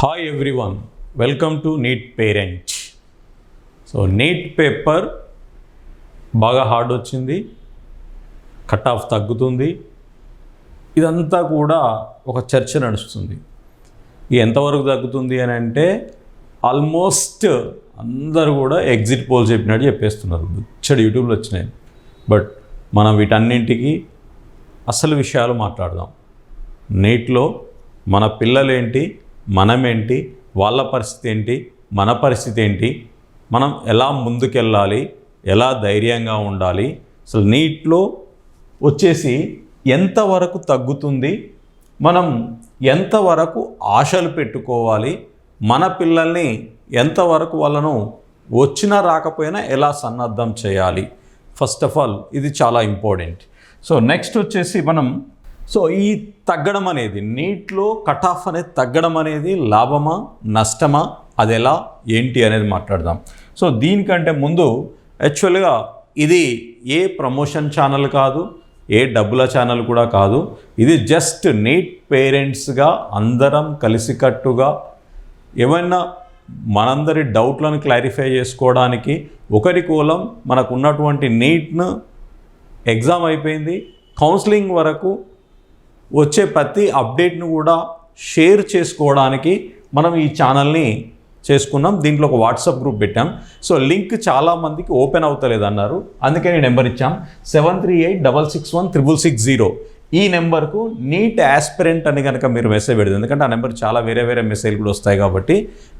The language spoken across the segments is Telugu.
Hi everyone welcome to NEET parent so NEET paper బాగా హార్డ్ వచ్చింది కట్ ఆఫ్ తగ్గుతుంది. ఇదంతా కూడా ఒక చర్చ నడుస్తుంది. ఇది ఎంతవరకు తగ్గుతుంది అని అంటే ఆల్మోస్ట్ అందరూ కూడా ఎగ్జిట్ పోల్ చెప్పినట్టు చెప్పేస్తున్నారు. ముచ్చడి యూట్యూబ్లో వచ్చినాయి. బట్ మనం వీటన్నింటికి అసలు విషయాలు మాట్లాడదాం. నీట్లో మన పిల్లలేంటి మనమేంటి? వాళ్ళ పరిస్థితి ఏంటి? మన పరిస్థితి ఏంటి? మనం ఎలా ముందుకెళ్ళాలి? ఎలా ధైర్యంగా ఉండాలి? అసలు నీట్లో వచ్చేసి ఎంతవరకు తగ్గుతుంది? మనం ఎంతవరకు ఆశలు పెట్టుకోవాలి? మన పిల్లల్ని ఎంతవరకు వాళ్ళను వచ్చినా రాకపోయినా ఎలా సన్నద్ధం చేయాలి? ఫస్ట్ ఆఫ్ ఆల్ ఇది చాలా ఇంపార్టెంట్ సో నెక్స్ట్ వచ్చేసి మనం సో ఈ తగ్గడం అనేది నీట్లో కట్ ఆఫ్ అనేది తగ్గడం అనేది లాభమా నష్టమా? అది ఎలా ఏంటి అనేది మాట్లాడదాం. సో దీనికంటే ముందు యాక్చువల్గా ఇది ఏ ప్రమోషన్ ఛానల్ కాదు ఏ డబ్బుల ఛానల్ కూడా కాదు. ఇది జస్ట్ నీట్ పేరెంట్స్గా అందరం కలిసికట్టుగా ఏమైనా మనందరి డౌట్లను క్లారిఫై చేసుకోవడానికి ఒకరి కూలం మనకు ఉన్నటువంటి నీట్ను ఎగ్జామ్ అయిపోయింది కౌన్సిలింగ్ వరకు వచ్చే ప్రతి అప్డేట్ను కూడా షేర్ చేసుకోవడానికి మనం ఈ ఛానల్ని చేసుకున్నాం. దీంట్లో ఒక వాట్సాప్ గ్రూప్ పెట్టాం. సో లింక్ చాలామందికి ఓపెన్ అవుతలేదు అన్నారు అందుకే నేను నెంబర్ ఇచ్చాం. Seven three eight double six one triple six zero. ఈ నెంబర్కు నీట్ యాస్పిరెంట్ అని కనుక మీరు మెసేజ్ పెడితే ఎందుకంటే ఆ నెంబర్ చాలా వేరే వేరే మెసేజ్లు కూడా వస్తాయి కాబట్టి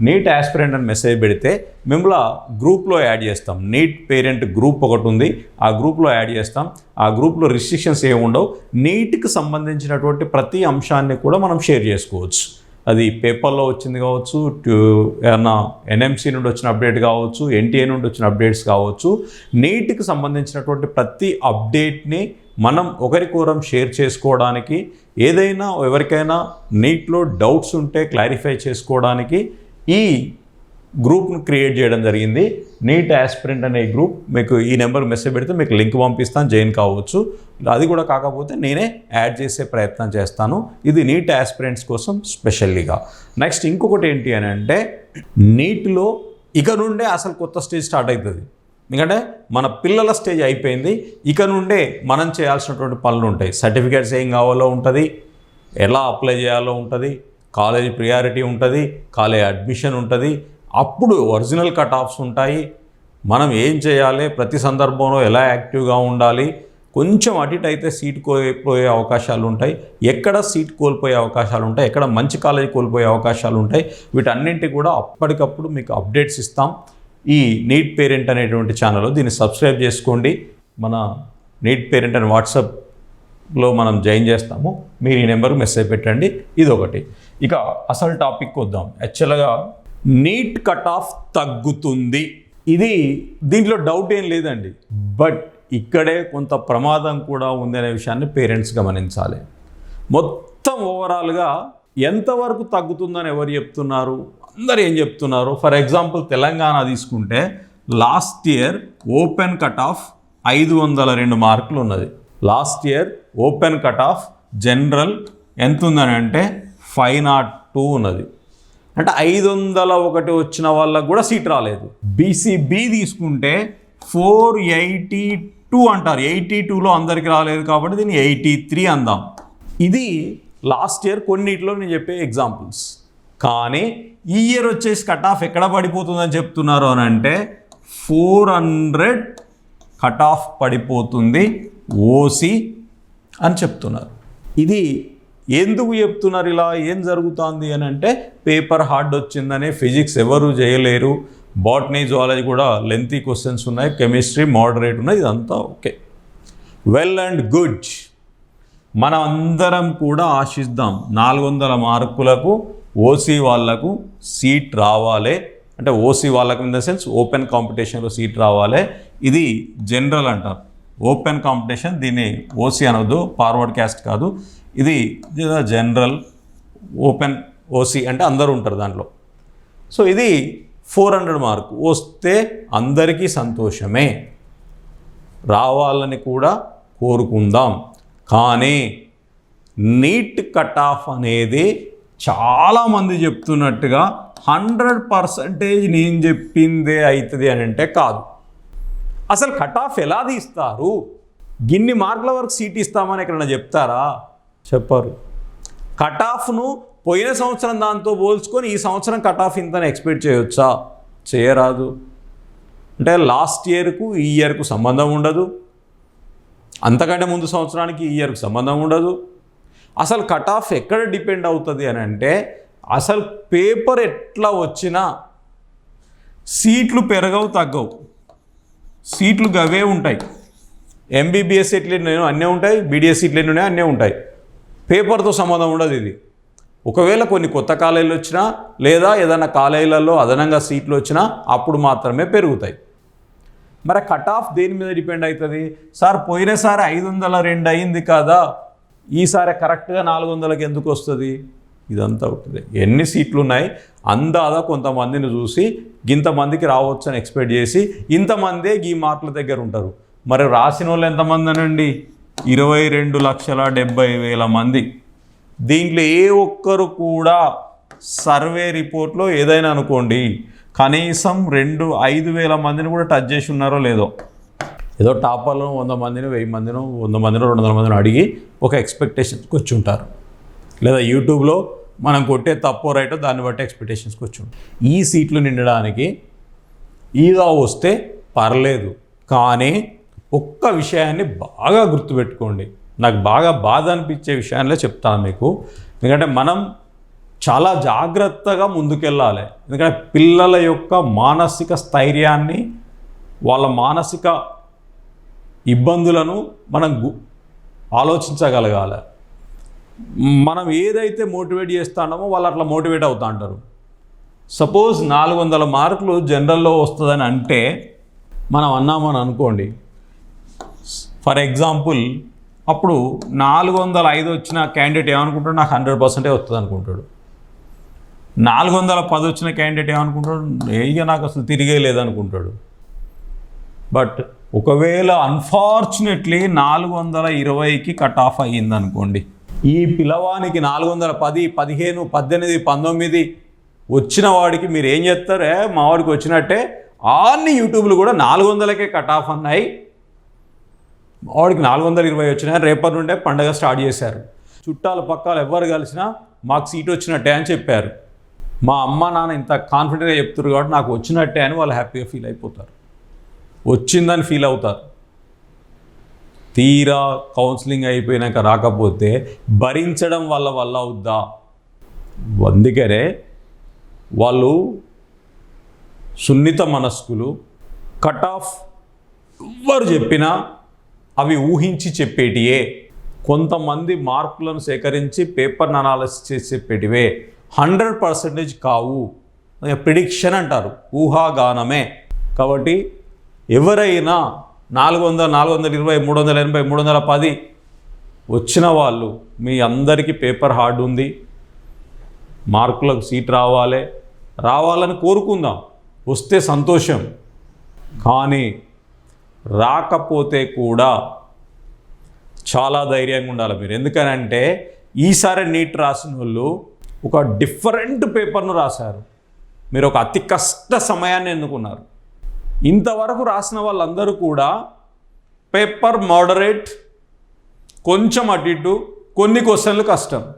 నీట్ యాస్పిరెంట్ అని మెసేజ్ పెడితే మిమ్మల్ని గ్రూప్లో యాడ్ చేస్తాం. నీట్ పేరెంట్ గ్రూప్ ఒకటి ఉంది. ఆ గ్రూప్లో యాడ్ చేస్తాం. ఆ గ్రూప్లో రిస్ట్రిక్షన్స్ ఏమి ఉండవు. నీట్కి సంబంధించినటువంటి ప్రతి అంశాన్ని కూడా మనం షేర్ చేసుకోవచ్చు. అది పేపర్లో వచ్చింది కావచ్చు ఏమన్నా ఎన్ఎంసీ నుండి వచ్చిన అప్డేట్ కావచ్చు ఎన్టీఏ నుండి వచ్చిన అప్డేట్స్ కావచ్చు. నీట్కి సంబంధించినటువంటి ప్రతి అప్డేట్ని మనం ఒకరికొరం షేర్ చేసుకోవడానికి ఏదైనా ఎవరికైనా నీట్లో డౌట్స్ ఉంటే క్లారిఫై చేసుకోవడానికి ఈ గ్రూప్ను క్రియేట్ చేయడం జరిగింది. నీట్ యాస్పిరెంట్ అనే గ్రూప్ మీకు ఈ నెంబర్ మెసేజ్ పెడితే మీకు లింక్ పంపిస్తాను జాయిన్ కావచ్చు. అది కూడా కాకపోతే నేనే యాడ్ చేసే ప్రయత్నం చేస్తాను. ఇది నీట్ యాస్పిరెంట్స్ కోసం స్పెషల్లీగా నెక్స్ట్ ఇంకొకటి ఏంటి అని అంటే నీట్లో ఇక నుండే అసలు కొత్త స్టేజ్ స్టార్ట్ అవుతుంది. ఎందుకంటే మన పిల్లల స్టేజ్ అయిపోయింది. ఇక నుండే మనం చేయాల్సినటువంటి పనులు ఉంటాయి. సర్టిఫికేట్స్ ఏం కావాలో ఉంటుంది. ఎలా అప్లై చేయాలో ఉంటుంది. కాలేజ్ ప్రియారిటీ ఉంటుంది. కాలేజ్ అడ్మిషన్ ఉంటుంది. అప్పుడు ఒరిజినల్ కట్ ఆఫ్స్ ఉంటాయి. మనం ఏం చేయాలి? ప్రతి సందర్భంలో ఎలా యాక్టివ్గా ఉండాలి? కొంచెం అటు అయితే సీట్ కోల్పోయే అవకాశాలు ఉంటాయి. ఎక్కడ సీట్ కోల్పోయే అవకాశాలు ఉంటాయి? ఎక్కడ మంచి కాలేజ్ కోల్పోయే అవకాశాలు ఉంటాయి? వీటన్నింటి కూడా అప్పటికప్పుడు మీకు అప్డేట్స్ ఇస్తాం. ఈ నీట్ పేరెంట్ అనేటువంటి ఛానల్ దీన్ని సబ్స్క్రైబ్ చేసుకోండి. మన నీట్ పేరెంట్ అని వాట్సాప్లో మనం జాయిన్ చేస్తాము. మీరు ఈ నెంబర్కి మెసేజ్ పెట్టండి. ఇది ఒకటి ఇక అసలు టాపిక్ వద్దాం యాక్చువల్గా నీట్ కట్ ఆఫ్ తగ్గుతుంది. ఇది దీంట్లో డౌట్ ఏం లేదండి. బట్ ఇక్కడే కొంత ప్రమాదం కూడా ఉందనే విషయాన్ని పేరెంట్స్ గమనించాలి. మొత్తం ఓవరాల్గా ఎంతవరకు తగ్గుతుందని ఎవరు చెప్తున్నారు? అందరు ఏం చెప్తున్నారు? ఫర్ ఎగ్జాంపుల్ తెలంగాణ తీసుకుంటే last year open cut off ఐదు వందల రెండు మార్కులు ఉన్నది. Last year open cut off general ఎంత ఉందని అంటే ఫైవ్ నాట్ టూ ఉన్నది. అంటే ఐదు వందల ఒకటి వచ్చిన వాళ్ళకు కూడా సీట్ రాలేదు. బీసీబీ తీసుకుంటే ఫోర్ ఎయిటీ టూ అంటారు. ఎయిటీ టూలో అందరికి రాలేదు కాబట్టి దీన్ని ఎయిటీ త్రీ అందాం. ఇది లాస్ట్ ఇయర్ కొన్నిట్లో నేను చెప్పే ఎగ్జాంపుల్స్ కానీ ఈ ఇయర్ వచ్చేసి కట్ ఆఫ్ ఎక్కడ పడిపోతుందని చెప్తున్నారు అని అంటే ఫోర్ హండ్రెడ్ కట్ ఆఫ్ పడిపోతుంది ఓసి అని చెప్తున్నారు. ఇది ఎందుకు చెప్తున్నారు ఇలా? ఏం జరుగుతుంది అని అంటే పేపర్ హార్డ్ వచ్చిందని ఫిజిక్స్ ఎవరు చేయలేరు. బాటనీ జువాలజీ కూడా లెంతీ క్వశ్చన్స్ ఉన్నాయి. కెమిస్ట్రీ మోడరేట్ ఉన్నాయి. ఇదంతా ఓకే వెల్ అండ్ గుడ్ మనం అందరం కూడా ఆశిద్దాం. నాలుగు వందల మార్కులకు ఓసీ వాళ్ళకు సీట్ రావాలే. అంటే ఓసీ వాళ్ళకు ఇన్ ద సెన్స్ ఓపెన్ కాంపిటీషన్లో సీట్ రావాలే. ఇది జనరల్ అంటారు. ఓపెన్ కాంపిటీషన్ దీన్ని ఓసీ అనవద్దు ఫార్వర్డ్ క్యాస్ట్ కాదు. ఇది జనరల్ ఓపెన్ ఓసీ అంటే అందరూ ఉంటారు దాంట్లో. సో ఇది ఫోర్ హండ్రెడ్ మార్క్. వస్తే అందరికీ సంతోషమే. రావాలని కూడా కోరుకుందాం. కానీ నీట్ కట్ ఆఫ్ అనేది చాలామంది చెప్తున్నట్టుగా హండ్రెడ్ పర్సంటేజ్ నేను చెప్పిందే అవుతుంది అని అంటే కాదు. అసలు కట్ ఆఫ్ ఎలా తీస్తారు? గిన్ని మార్కుల వరకు సీట్ ఇస్తామని ఎక్కడైనా చెప్తారా? చెప్పారు. కట్ ఆఫ్ను పోయిన సంవత్సరం దాంతో పోల్చుకొని ఈ సంవత్సరం కట్ ఆఫ్ ఇంతని ఎక్స్పెక్ట్ చేయొచ్చా? చేయరాదు. అంటే లాస్ట్ ఇయర్కు ఈ ఇయర్కు సంబంధం ఉండదు. అంతకంటే ముందు సంవత్సరానికి ఈ ఇయర్కు సంబంధం ఉండదు. అసలు కట్ ఆఫ్ ఎక్కడ డిపెండ్ అవుతుంది అని అంటే అసలు పేపర్ ఎట్లా వచ్చినా సీట్లు పెరగవు తగ్గవు. సీట్లు గవే ఉంటాయి. ఎంబీబీఎస్ సీట్లు అన్నీ ఉంటాయి బీడీఎస్ సీట్లు ఎన్ని అన్నీ ఉంటాయి. పేపర్తో సంబంధం ఉండదు ఇది. ఒకవేళ కొన్ని కొత్త కాలేజీలు వచ్చినా లేదా ఏదైనా కాలేజీలలో అదనంగా సీట్లు వచ్చినా అప్పుడు మాత్రమే పెరుగుతాయి. మరి కట్ ఆఫ్ దేని మీద డిపెండ్ అవుతుంది? సార్ పోయినసారి ఐదు వందల రెండు అయింది కదా. ఈసారి కరెక్ట్గా నాలుగు వందలకి ఎందుకు వస్తుంది? ఇదంతా అవుతుంది ఎన్ని సీట్లు ఉన్నాయి అందాదా కొంతమందిని చూసి ఇంతమందికి రావచ్చు అని ఎక్స్పెక్ట్ చేసి ఇంతమందే ఈ మార్కుల దగ్గర ఉంటారు. మరి రాసిన వాళ్ళు ఎంతమంది అనండి ఇరవై రెండు లక్షల డెబ్బై వేల మంది. దీంట్లో ఏ ఒక్కరు కూడా సర్వే రిపోర్ట్లో ఏదైనా అనుకోండి కనీసం రెండు ఐదు వేల మందిని కూడా టచ్ చేసి ఉన్నారో లేదో. ఏదో టాపర్లను వంద మందిని వెయ్యి మందిను వంద మందిని రెండు వందల మందిని అడిగి ఒక ఎక్స్పెక్టేషన్స్కి వచ్చి ఉంటారు లేదా యూట్యూబ్లో మనం కొట్టే తప్పో రైటో దాన్ని బట్టి ఎక్స్పెక్టేషన్స్కి వచ్చి ఉంటారు ఈ సీట్లు నిండడానికి ఈగా వస్తే పర్లేదు కానీ ఒక్క విషయాన్ని బాగా గుర్తుపెట్టుకోండి. నాకు బాగా బాధ అనిపించే విషయాల్లో చెప్తాను మీకు. ఎందుకంటే మనం చాలా జాగ్రత్తగా ముందుకెళ్ళాలి. ఎందుకంటే పిల్లల యొక్క మానసిక స్థైర్యాన్ని వాళ్ళ మానసిక ఇబ్బందులను మనం గు ఆలోచించగలగాలి. మనం ఏదైతే మోటివేట్ చేస్తామో వాళ్ళు అట్లా మోటివేట్ అవుతా అంటారు. సపోజ్ నాలుగు వందల మార్కులు జనరల్లో వస్తుందని అంటే మనం అన్నామని అనుకోండి. ఫర్ ఎగ్జాంపుల్ అప్పుడు నాలుగు వందల ఐదు వచ్చిన క్యాండిడేట్ ఏమనుకుంటాడు? నాకు హండ్రెడ్ పర్సెంటే వస్తుంది అనుకుంటాడు. నాలుగు వందల పది వచ్చిన క్యాండిడేట్ ఏమనుకుంటాడు? ఇక నాకు అసలు తిరిగే లేదనుకుంటాడు. బట్ ఒకవేళ అన్ఫార్చునేట్లీ నాలుగు వందల ఇరవైకి కట్ ఆఫ్ అయ్యిందనుకోండి. ఈ పిలవానికి నాలుగు వందల పది పదిహేను పద్దెనిమిది పంతొమ్మిది వచ్చిన వాడికి మీరు ఏం చేస్తారే? మా వాడికి వచ్చినట్టే అన్ని యూట్యూబ్లు కూడా నాలుగు వందలకే కట్ ఆఫ్ అన్నాయి. మా వాడికి నాలుగు వందల ఇరవై వచ్చినాయి. రేపటి నుండే పండగ స్టార్ట్ చేశారు. చుట్టాలు పక్కాలు ఎవరు కలిసినా మాకు సీట్ వచ్చినట్టే అని చెప్పారు. మా అమ్మ నాన్న ఇంత కాన్ఫిడెంట్గా చెప్తారు కాబట్టి నాకు వచ్చినట్టే అని వాళ్ళు హ్యాపీగా ఫీల్ అయిపోతారు. వచ్చిందని ఫీల్ అవుతారు. తీరా కౌన్సిలింగ్ అయిపోయినాక రాకపోతే భరించడం వల్ల వల్ల అవుద్దా? అందుకనే వాళ్ళు సున్నిత మనస్కులు కట్ ఆఫ్ ఎవ్వరు చెప్పినా అవి ఊహించి చెప్పేటియే. కొంతమంది మార్కులను సేకరించి పేపర్ని అనాలిసిస్ చేసి చెప్పేటివే. హండ్రెడ్ పర్సెంటేజ్ కావు. ప్రిడిక్షన్ అంటారు. ఊహాగానమే. కాబట్టి ఎవరైనా నాలుగు వందల నాలుగు వందల ఇరవై మూడు వందల ఎనభై మూడు వందల పది వచ్చిన వాళ్ళు మీ అందరికీ పేపర్ హార్డ్ ఉంది మార్కులకు సీట్ రావాలి రావాలని కోరుకుందాం వస్తే సంతోషం. కానీ రాకపోతే కూడా చాలా ధైర్యంగా ఉండాలి మీరు. ఎందుకనంటే ఈసారి నీట్ రాసిన వాళ్ళు ఒక డిఫరెంట్ పేపర్ను రాశారు. మీరు ఒక అతి కష్ట సమయాన్ని ఎన్నుకున్నారు. ఇంతవరకు రాసిన వాళ్ళందరూ కూడా పేపర్ మోడరేట్ కొంచెం అటు ఇటు కొన్ని క్వశ్చన్లు కష్టం.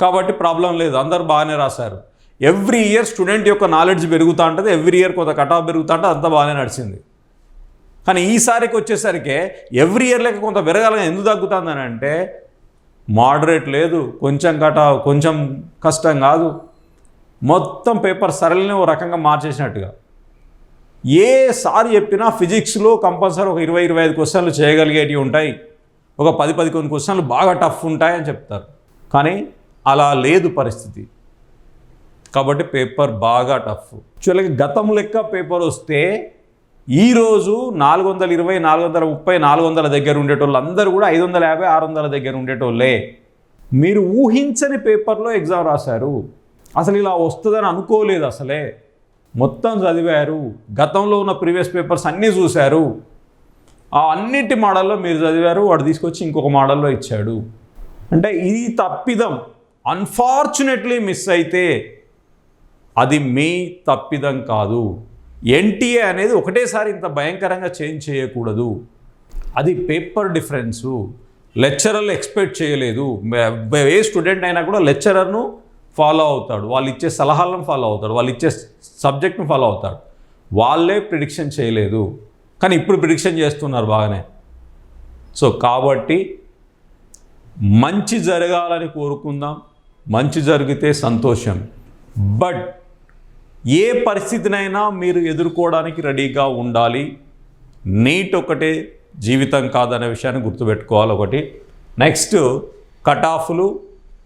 కాబట్టి ప్రాబ్లం లేదు అందరు బాగానే రాశారు. ఎవ్రీ ఇయర్ స్టూడెంట్ యొక్క నాలెడ్జ్ పెరుగుతూ ఉంటుంది ఎవ్రీ ఇయర్ కొంత కట్ ఆఫ్ పెరుగుతూ ఉంటుంది అంతా బాగానే నడిచింది. కానీ ఈసారికి వచ్చేసరికి ఎవ్రీ ఇయర్ లెక్క కొంత పెరగాలని ఎందుకు తగ్గుతుందని అంటే మోడరేట్ లేదు కొంచెం కట కొంచెం కష్టం కాదు. మొత్తం పేపర్ సరళిని ఓ రకంగా మార్చేసినట్టుగా. ఏ చెప్పినా ఫిజిక్స్లో కంపల్సరీ ఒక ఇరవై ఇరవై ఐదు క్వశ్చన్లు చేయగలిగేటివి ఉంటాయి. ఒక పది పది కొన్ని క్వశ్చన్లు బాగా టఫ్ ఉంటాయని చెప్తారు. కానీ అలా లేదు పరిస్థితి. కాబట్టి పేపర్ బాగా టఫ్. యాక్చువల్గా గతం లెక్క పేపర్ వస్తే ఈరోజు నాలుగు వందల ఇరవై నాలుగు వందల ముప్పై నాలుగు వందల దగ్గర ఉండేటోళ్ళు అందరూ కూడా ఐదు వందల యాభై ఆరు వందల దగ్గర ఉండేటోళ్ళే. మీరు ఊహించని పేపర్లో ఎగ్జామ్ రాశారు. అసలు ఇలా వస్తుందని అనుకోలేదు అసలే. మొత్తం చదివారు. గతంలో ఉన్న ప్రీవియస్ పేపర్స్ అన్నీ చూశారు. ఆ అన్నిటి మోడల్లో మీరు చదివారు వాడు తీసుకొచ్చి ఇంకొక మోడల్లో ఇచ్చాడు. అంటే ఇది తప్పిదం అన్ఫార్చునేట్లీ మిస్ అయితే అది మీ తప్పిదం కాదు. ఎన్టీఏ అనేది ఒకటేసారి ఇంత భయంకరంగా చేంజ్ చేయకూడదు. అది పేపర్ డిఫరెన్సు. లెక్చరర్లు ఎక్స్పెక్ట్ చేయలేదు. ఏ స్టూడెంట్ అయినా కూడా లెక్చరర్ను ఫాలో అవుతాడు. వాళ్ళు ఇచ్చే సలహాలను ఫాలో అవుతాడు. వాళ్ళు ఇచ్చే సబ్జెక్ట్ను ఫాలో అవుతాడు. వాళ్ళే ప్రిడిక్షన్ చేయలేదు. కానీ ఇప్పుడు ప్రిడిక్షన్ చేస్తున్నారు బాగానే. సో కాబట్టి మంచి జరగాలని కోరుకుందాం. మంచి జరిగితే సంతోషం. బట్ ఏ పరిస్థితినైనా మీరు ఎదుర్కోవడానికి రెడీగా ఉండాలి. నీట్ ఒకటే జీవితం కాదనే విషయాన్ని గుర్తుపెట్టుకోవాలి ఒకటి. నెక్స్ట్ కట్ ఆఫ్లు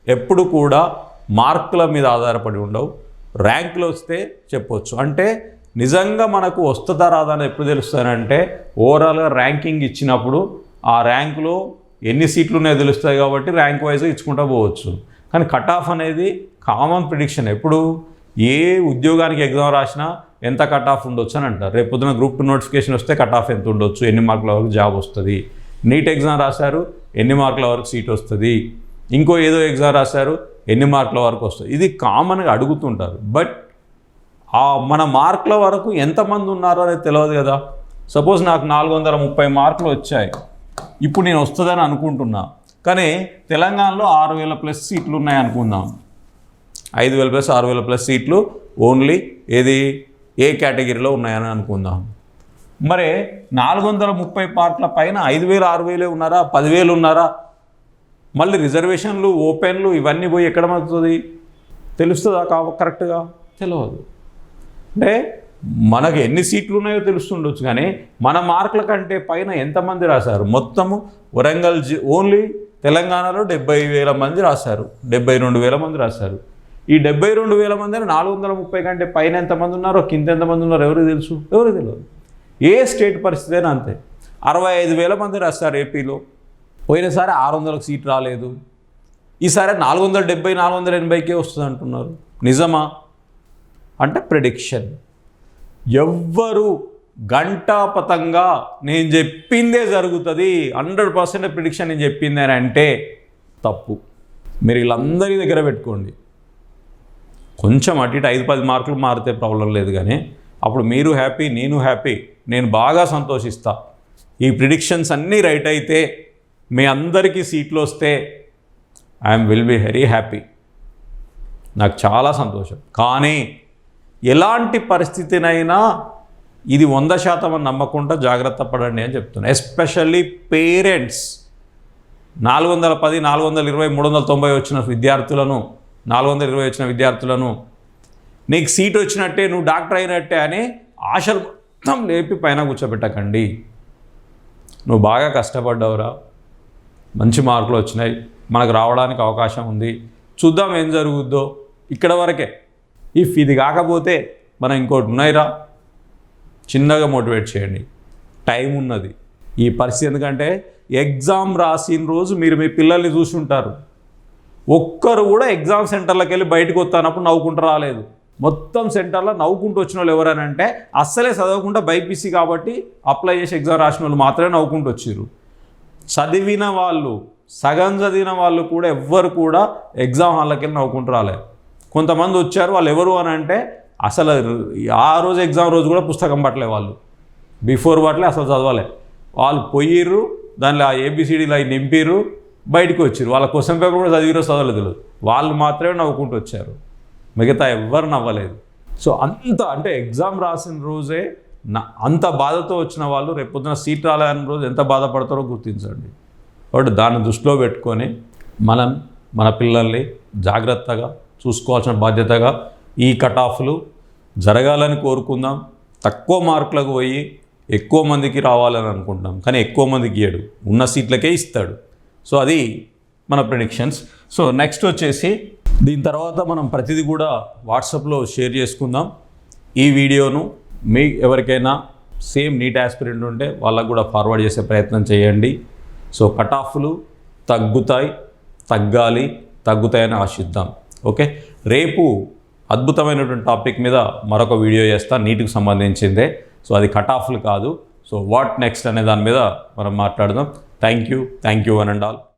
ఎప్పుడు కూడా మార్కుల మీద ఆధారపడి ఉండవు. ర్యాంకులు వస్తే చెప్పొచ్చు. అంటే నిజంగా మనకు వస్తుందా రాదా అని ఎప్పుడు తెలుస్తానంటే ఓవరాల్గా ర్యాంకింగ్ ఇచ్చినప్పుడు ఆ ర్యాంకులో ఎన్ని సీట్లు ఉన్నాయో తెలుస్తాయి కాబట్టి ర్యాంక్ వైజ్గా ఇచ్చుకుంటూ పోవచ్చు. కానీ కట్ ఆఫ్ అనేది కామన్ ప్రిడిక్షన్. ఎప్పుడు? ఏ ఉద్యోగానికి ఎగ్జామ్ రాసినా ఎంత కట్ ఆఫ్ ఉండొచ్చు అని అంటారు. రేపు పొద్దున గ్రూప్ టూ నోటిఫికేషన్ వస్తే కట్ ఆఫ్ ఎంత ఉండొచ్చు? ఎన్ని మార్కుల వరకు జాబ్ వస్తుంది? నీట్ ఎగ్జామ్ రాశారు ఎన్ని మార్కుల వరకు సీట్ వస్తుంది? ఇంకో ఏదో ఎగ్జామ్ రాశారు ఎన్ని మార్కుల వరకు వస్తుంది ఇది కామన్గా అడుగుతుంటారు. బట్ ఆ మన మార్కుల వరకు ఎంతమంది ఉన్నారో అనేది తెలియదు కదా. సపోజ్ నాకు నాలుగు వందల ముప్పై మార్కులు వచ్చాయి. ఇప్పుడు నేను వస్తుందని అనుకుంటున్నా. కానీ తెలంగాణలో ఆరు వేల ప్లస్ సీట్లు ఉన్నాయి అనుకుందాం. ఐదు వేల ప్లస్ ఆరు వేల ప్లస్ సీట్లు ఓన్లీ ఏది? ఏ కేటగిరీలో ఉన్నాయని అనుకుందాం. మరి నాలుగు వందల ముప్పై పార్ట్ల పైన ఐదు వేలు ఆరు వేలే ఉన్నారా? పదివేలు ఉన్నారా? మళ్ళీ రిజర్వేషన్లు ఓపెన్లు ఇవన్నీ పోయి ఎక్కడ అవుతుంది తెలుస్తుందా కా కరెక్ట్గా? తెలియదు అంటే మనకు ఎన్ని సీట్లు ఉన్నాయో తెలుస్తుండొచ్చు కానీ మన మార్కుల కంటే పైన ఎంతమంది రాశారు? మొత్తము వరంగల్ జి ఓన్లీ తెలంగాణలో డెబ్బై వేల మంది రాశారు. డెబ్బై రెండు వేల మంది రాశారు. ఈ డెబ్బై రెండు వేల మంది నాలుగు వందల ముప్పై కంటే పైన ఎంతమంది ఉన్నారో కింద ఎంతమంది ఉన్నారో ఎవరికి తెలుసు? ఎవరికి తెలియదు ఏ స్టేట్ పరిస్థితి అయినా అంతే. అరవై ఐదు వేల మంది రాస్తారు ఏపీలో. పోయినసారి ఆరు వందలకు సీట్ రాలేదు. ఈసారి నాలుగు వందల డెబ్బై నాలుగు వందల ఎనభైకే వస్తుంది అంటున్నారు. నిజమా? అంటే ప్రిడిక్షన్ ఎవ్వరు గంటాపతంగా నేను చెప్పిందే జరుగుతుంది. హండ్రెడ్ పర్సెంట్ ప్రిడిక్షన్ నేను చెప్పింది అని అంటే తప్పు. మీరు వీళ్ళందరి దగ్గర పెట్టుకోండి. కొంచెం అటు ఇటు ఐదు పది మార్కులు మారితే ప్రాబ్లం లేదు కానీ అప్పుడు మీరు హ్యాపీ నేను హ్యాపీ నేను బాగా సంతోషిస్తా. ఈ ప్రిడిక్షన్స్ అన్నీ రైట్ అయితే మీ అందరికీ సీట్లు వస్తే I'm will be very happy నాకు చాలా సంతోషం. కానీ ఎలాంటి పరిస్థితినైనా ఇది వంద శాతం అని నమ్మకుండా జాగ్రత్త పడండి అని చెప్తున్నాను ఎస్పెషల్లీ పేరెంట్స్ నాలుగు వందల పది నాలుగు వందల ఇరవై మూడు వందల తొంభై వచ్చిన విద్యార్థులను నాలుగు వందల ఇరవై వచ్చిన విద్యార్థులను నీకు సీట్ వచ్చినట్టే నువ్వు డాక్టర్ అయినట్టే అని ఆశలు మొత్తం లేపి పైన కూర్చోబెట్టకండి. నువ్వు బాగా కష్టపడ్డావురా. మంచి మార్కులు వచ్చినాయి. మనకు రావడానికి అవకాశం ఉంది. చూద్దాం ఏం జరుగుద్దో. ఇక్కడ వరకే. ఇఫ్ ఇది కాకపోతే మనం ఇంకోటి ఉన్నాయిరా. చిన్నగా మోటివేట్ చేయండి. టైం ఉన్నది. ఈ పరిస్థితి ఎందుకంటే ఎగ్జామ్ రాసిన రోజు మీరు మీ పిల్లల్ని చూసి ఉంటారు. ఒక్కరు కూడా ఎగ్జామ్ సెంటర్లకు వెళ్ళి బయటకు వస్తానప్పుడు నవ్వుకుంటూ రాలేదు. మొత్తం సెంటర్లో నవ్వుకుంటూ వచ్చిన వాళ్ళు ఎవరనంటే అస్సలే చదవకుండా బైపీసీ కాబట్టి అప్లై చేసి ఎగ్జామ్ రాసిన వాళ్ళు మాత్రమే నవ్వుకుంటూ వచ్చారు చదివిన వాళ్ళు సగం చదివిన వాళ్ళు కూడా ఎవ్వరు కూడా ఎగ్జామ్ హాల్లోకి వెళ్ళి నవ్వుకుంటూ రాలేదు కొంతమంది వచ్చారు వాళ్ళు ఎవరు అని అంటే అసలు ఆ రోజు ఎగ్జామ్ రోజు కూడా పుస్తకం పట్టలే వాళ్ళు. బిఫోర్ పట్టలే అసలు చదవలే. వాళ్ళు పోయిర్రు దానిలో ఆ ఏబిసిడీలు అవి నింపిర్రు బయటకు వచ్చారు వాళ్ళ క్వశ్చన్ పేపర్ కూడా చదివిరో చదవలేదు తెలియదు. వాళ్ళు మాత్రమే నవ్వుకుంటూ వచ్చారు. మిగతా ఎవ్వరు నవ్వలేదు. సో అంత అంటే ఎగ్జామ్ రాసిన రోజే నా అంత బాధతో వచ్చిన వాళ్ళు రేపు సీట్ రాలేని రోజు ఎంత బాధపడతారో గుర్తించండి. కాబట్టి దాన్ని దృష్టిలో పెట్టుకొని మనం మన పిల్లల్ని జాగ్రత్తగా చూసుకోవాల్సిన బాధ్యతగా ఈ కట్ ఆఫ్లు జరగాలని కోరుకుందాం. తక్కువ మార్కులకు పోయి ఎక్కువ మందికి రావాలని అనుకుంటాం కానీ ఎక్కువ మందికి ఇయ్యడు. ఉన్న సీట్లకే ఇస్తాడు. సో అది మన ప్రిడిక్షన్స్ సో నెక్స్ట్ వచ్చేసి దీని తర్వాత మనం ప్రతిదీ కూడా వాట్సాప్లో షేర్ చేసుకుందాం. ఈ వీడియోను మీ ఎవరికైనా సేమ్ నీట్ ఆస్పిరెంట్ ఉంటే వాళ్ళకు కూడా ఫార్వర్డ్ చేసే ప్రయత్నం చేయండి. సో కట్ ఆఫ్లు తగ్గుతాయి తగ్గాలి తగ్గుతాయని ఆశిద్దాం. ఓకే రేపు అద్భుతమైనటువంటి టాపిక్ మీద మరొక వీడియో చేస్తా నీటికి సంబంధించిందే. సో అది కట్ ఆఫ్లు కాదు. సో వాట్ నెక్స్ట్ అనే దాని మీద మనం మాట్లాడదాం. Thank you thank you one and all